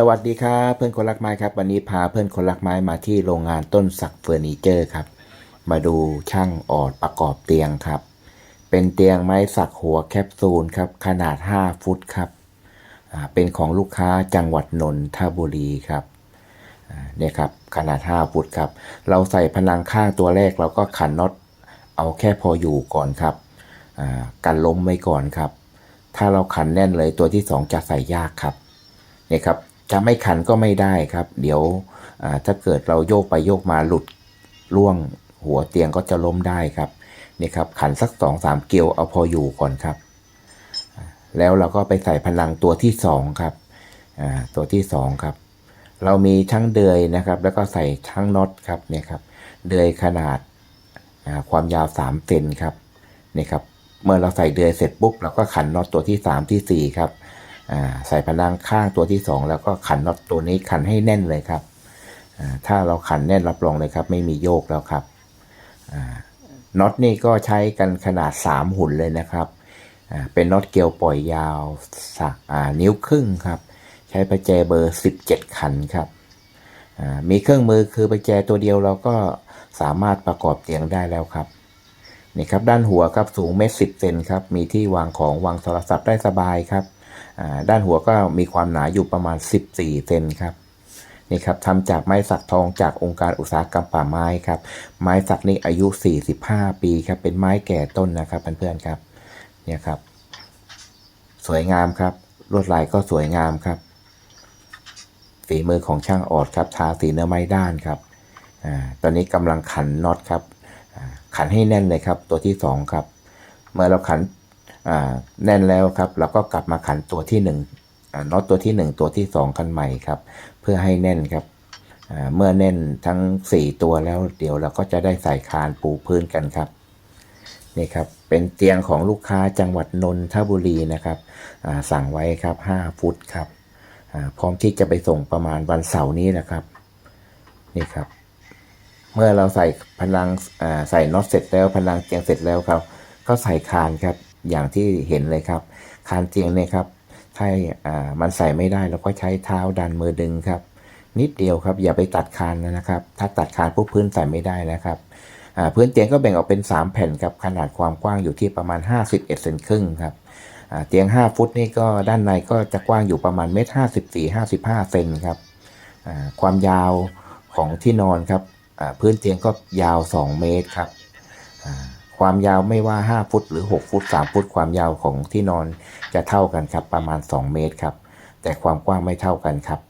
สวัสดีครับเพื่อนคนรักไม้ครับ วันนี้พาเพื่อนคนรักไม้มาที่โรงงานต้นสักเฟอร์นิเจอร์ครับ มาดูช่างออดประกอบเตียงครับ เป็นเตียงไม้สักหัวแคปซูลครับขนาด 5 ฟุตครับเป็นของลูกค้าจังหวัดนนทบุรีครับเนี่ยครับขนาด 5 ฟุตครับ เราใส่พนังข้างตัวแรกเราก็ขันน็อตเอาแค่พออยู่ก่อนครับอ่ากันล้มไว้ก่อนครับ ถ้าเราขันแน่นเลยตัวที่สองจะใส่ยากครับเนี่ยครับ จะไม่ขันก็ไม่ได้ครับ เดี๋ยวถ้าเกิดเราโยกไปโยกมาหลุดล่วงหัวเตียงก็จะล้มได้ครับนี่ครับขันสักสองสามเกลียวเอาพออยู่ก่อนครับ แล้วเราก็ไปใส่พลังตัวที่สองครับตัวที่สองครับ เรามีทั้งเดือยนะครับ แล้วก็ใส่ทั้งน็อตครับเนี่ยครับเดือยขนาดความยาว3เซนครับนี่ครับเมื่อเราใส่เดือยเสร็จปุ๊บเราก็ขันน็อตตัวที่สามที่สี่ครับ ใส่พลังข้างตัวที่ 2 แล้วก็ขันน็อตตัวนี้ขันให้แน่นเลยครับ ถ้าเราขันแน่นรับรองเลยครับ ไม่มีโยกแล้วครับน็อตนี่ก็ใช้กันขนาด 3 หุ่นเลยนะครับเป็นน็อตเกลียวปล่อยยาวสักนิ้วครึ่งครับ ใช้ประแจเบอร์ 17 ขันครับมีเครื่องมือคือประแจตัวเดียวเราก็สามารถประกอบเตียงได้แล้วครับนี่ครับด้านหัวครับสูงเมตรสิบเซนครับมีที่วางของวางโทรศัพท์ได้สบายครับ ด้านหัวก็มีความหนาอยู่ประมาณ 14 เซนครับนี่ครับทำจากไม้สักทองจากองค์การอุตสาหกรรมป่าไม้ครับ ไม้สักนี่อายุ 45 ปีครับ เป็นไม้แก่ต้นนะครับเพื่อนๆครับ เนี่ยครับ สวยงามครับ ลวดลายก็สวยงามครับ ฝีมือของช่างออดครับทาสีเนื้อไม้ด้านครับอตอนนี้กำลังขันน็อตครับขันให้แน่นเลยครับ ตัวที่สองครับ เมื่อเราขัน แน่นแล้วครับเราก็กลับมาขันตัวที่1นึ่งน็อตตัวที่ 1 ตัวที่ 2 กันใหม่ครับ เพื่อให้แน่นครับเมื่อแน่นทั้ง 4 ตัวแล้วเดี๋ยวเราก็จะได้ใส่คานปูพื้นกันครับนี่ครับเป็นเตียงของลูกค้าจังหวัดนนทบุรีนะครับสั่งไว้ครับ 5 ฟุตครับพร้อมที่จะไปส่งประมาณวันเสาร์นี้นะครับนี่ครับ เมื่อเราใส่พลังใส่น็อตเสร็จแล้วพลังเตียงเสร็จแล้วครับ ก็ใส่คานครับ อย่างที่เห็นเลยครับ คานเตียงเนี่ยครับถ้าอ่ามันใส่ไม่ได้เราก็ใช้เท้าดันมือดึงครับ นิดเดียวครับอย่าไปตัดคานนะครับ ถ้าตัดคานปุ๊บพื้นใส่ไม่ได้นะครับอ่าพื้นเตียงก็แบ่งออกเป็น 3 แผ่นครับขนาดความกว้างอยู่ที่ประมาณ 51เซนครึ่งครับอ่าเตียง 5 ฟุตนี่ก็ด้านในก็จะกว้างอยู่ประมาณเมตร54 55เซนครับอ่าความยาวของที่นอนครับอ่าพื้นเตียงก็ยาว 2 เมตรครับ ความยาวไม่ว่า 5 ฟุต หรือ 6 ฟุต 3 ฟุต ความยาวของที่นอนจะเท่ากันครับประมาณ 2 เมตรครับ แต่ความกว้างไม่เท่ากันครับ